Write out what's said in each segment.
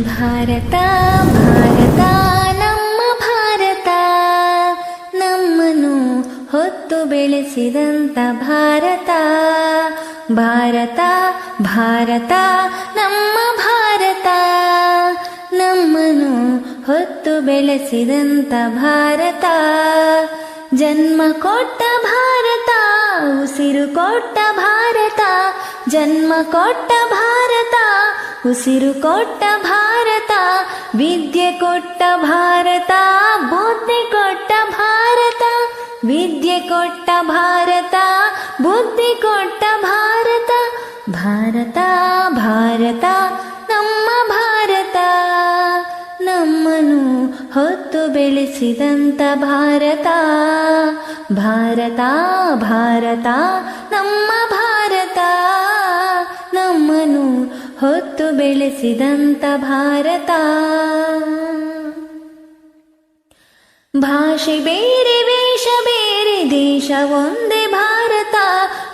ಭಾರತ ಭಾರತ, ನಮ್ಮ ಭಾರತ. ನಮ್ಮನ್ನು ಹೊತ್ತು ಬೆಳೆಸಿದಂತ ಭಾರತ. ಭಾರತ ಭಾರತ, ನಮ್ಮ ಭಾರತ. ನಮ್ಮನ್ನು ಹೊತ್ತು ಬೆಳೆಸಿದಂತ ಭಾರತ. ಜನ್ಮ ಕೊಟ್ಟ ಭಾರತ, ಉಸಿರು ಕೊಟ್ಟ ಭಾರತ. ಜನ್ಮ ಕೊಟ್ಟ ಭಾರತ ಉಸಿರು ಕೊಟ್ಟ ಭಾರತ, ವಿದ್ಯೆ ಕೊಟ್ಟ ಭಾರತ, ಬುದ್ಧಿ ಕೊಟ್ಟ ಭಾರತ, ವಿದ್ಯೆ ಕೊಟ್ಟ ಭಾರತ, ಬುದ್ಧಿ ಕೊಟ್ಟ ಭಾರತ ಭಾರತ ಭಾರತ, ನಮ್ಮ ಭಾರತ. ನಮ್ಮನು ಹೊತ್ತು ಬೆಳೆಸಿದಂತ ಭಾರತ ಭಾರತ ಭಾರತ, ನಮ್ಮ ಹೊತ್ತು ಬೆಳೆಸಿದಂತ ಭಾರತ. ಭಾಷೆ ಬೇರೆ, ವೇಷ ಬೇರೆ, ದೇಶ ಒಂದೇ ಭಾರತ.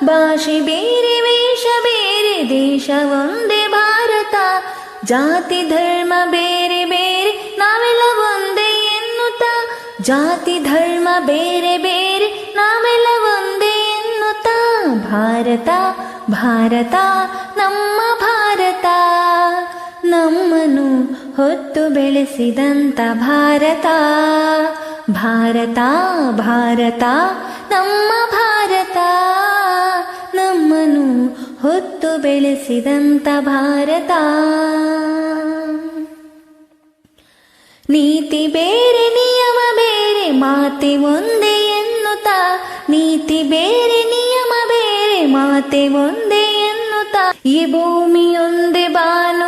ಭಾಷೆ ಬೇರೆ, ವೇಷ ಬೇರೆ, ದೇಶ ಒಂದೇ ಭಾರತ. ಜಾತಿ, ಧರ್ಮ ಬೇರೆ ಬೇರೆ, ನಾವೆಲ್ಲ ಒಂದೇ ಎನ್ನುತ್ತ. ಜಾತಿ, ಧರ್ಮ ಬೇರೆ ಬೇರೆ, ನಾವೆಲ್ಲ ಒಂದೇ ಎನ್ನುತ್ತ. ಭಾರತ ಭಾರತ, ನಮ್ಮ ಹೊತ್ತು ಬೆಳೆಸಿದಂತ ಭಾರತ. ಭಾರತ ಭಾರತ, ನಮ್ಮ ಭಾರತ. ನಮ್ಮನು ಹೊತ್ತು ಬೆಳೆಸಿದಂತ ಭಾರತ. ನೀತಿ ಬೇರೆ, ನಿಯಮ ಬೇರೆ, ಮಾತೆ ಒಂದೇ ಎನ್ನುತ್ತ. ನೀತಿ ಬೇರೆ, ನಿಯಮ ಬೇರೆ, ಮಾತೆ ಒಂದೇ ಎನ್ನುತ್ತ. ಈ ಭೂಮಿಯೊಂದೇ ಬಾನು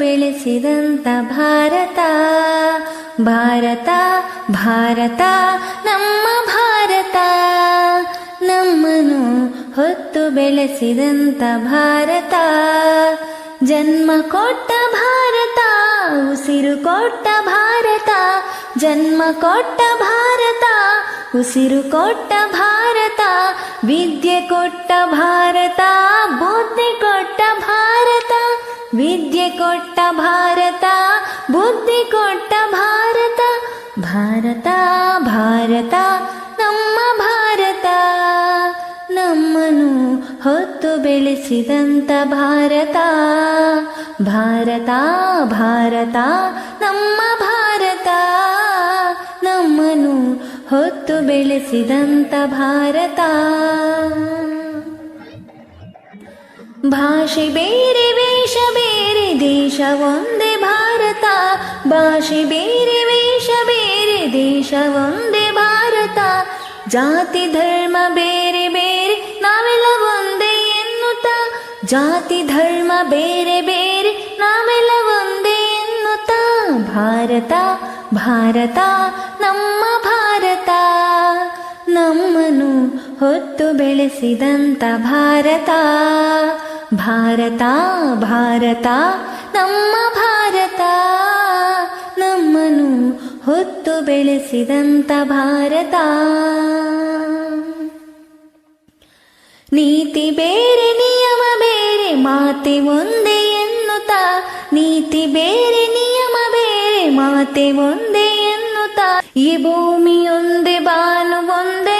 ಬೆಳೆಸಿದಂತ ಭಾರತ ಭಾರತ ಭಾರತ, ನಮ್ಮ ಭಾರತ. ನಮ್ಮನು ಹೊತ್ತು ಬೆಳೆಸಿದಂತ ಭಾರತ. ಜನ್ಮ ಕೊಟ್ಟ ಭಾರತ, ಉಸಿರು ಕೊಟ್ಟ ಭಾರತ. ಜನ್ಮ ಕೊಟ್ಟ ಭಾರತ, ಉಸಿರು ಕೊಟ್ಟ ಭಾರತ. ವಿದ್ಯೆ ಕೊಟ್ಟ ಭಾರತ. ಕೊಟ್ಟ ಭಾರತ, ಬುದ್ಧಿ ಕೊಟ್ಟ ಭಾರತ ಭಾರತ ಭಾರತ, ನಮ್ಮ ಭಾರತ. ನಮ್ಮನು ಹೊತ್ತು ಬೆಳೆಸಿದಂತ ಭಾರತ. ಭಾರತ ಭಾರತ, ನಮ್ಮ ಭಾರತ. ನಮ್ಮನು ಹೊತ್ತು ಬೆಳೆಸಿದಂತ ಭಾರತ. ಭಾಷೆ ಬೇರೆ ವೇಷ ಬೇರೆ ದೇಶ ಒಂದೇ ಭಾರತ ಭಾಷೆ ಬೇರೆ ವೇಷ ಬೇರೆ ದೇಶ ಒಂದೇ ಭಾರತ ಜಾತಿ ಧರ್ಮ ಬೇರೆ ಬೇರೆ ನಾವೆಲ್ಲ ಒಂದೇ ಎನ್ನುತ್ತ ಜಾತಿ ಧರ್ಮ ಬೇರೆ ಬೇರೆ ನಾವೆಲ್ಲ ಒಂದೇ ಎನ್ನುತ್ತ ಭಾರತ ಭಾರತ ನಮ್ಮ ಭಾರತ ನಮ್ಮನು ಹೊತ್ತು ಬೆಳೆಸಿದಂತ ಭಾರತ ಭಾರತ ಭಾರತ, ನಮ್ಮ ಭಾರತ. ನಮ್ಮನು ಹೊತ್ತು ಬೆಳೆಸಿದಂತ ಭಾರತ. ನೀತಿ ಬೇರೆ, ನಿಯಮ ಬೇರೆ, ಮಾತೆ ಒಂದೇ ಎನ್ನುತ್ತ. ನೀತಿ ಬೇರೆ, ನಿಯಮ ಬೇರೆ, ಮಾತೆ ಒಂದೇ ಎನ್ನುತ್ತ. ಈ ಭೂಮಿಯೊಂದೇ, ಬಾನು ಒಂದೇ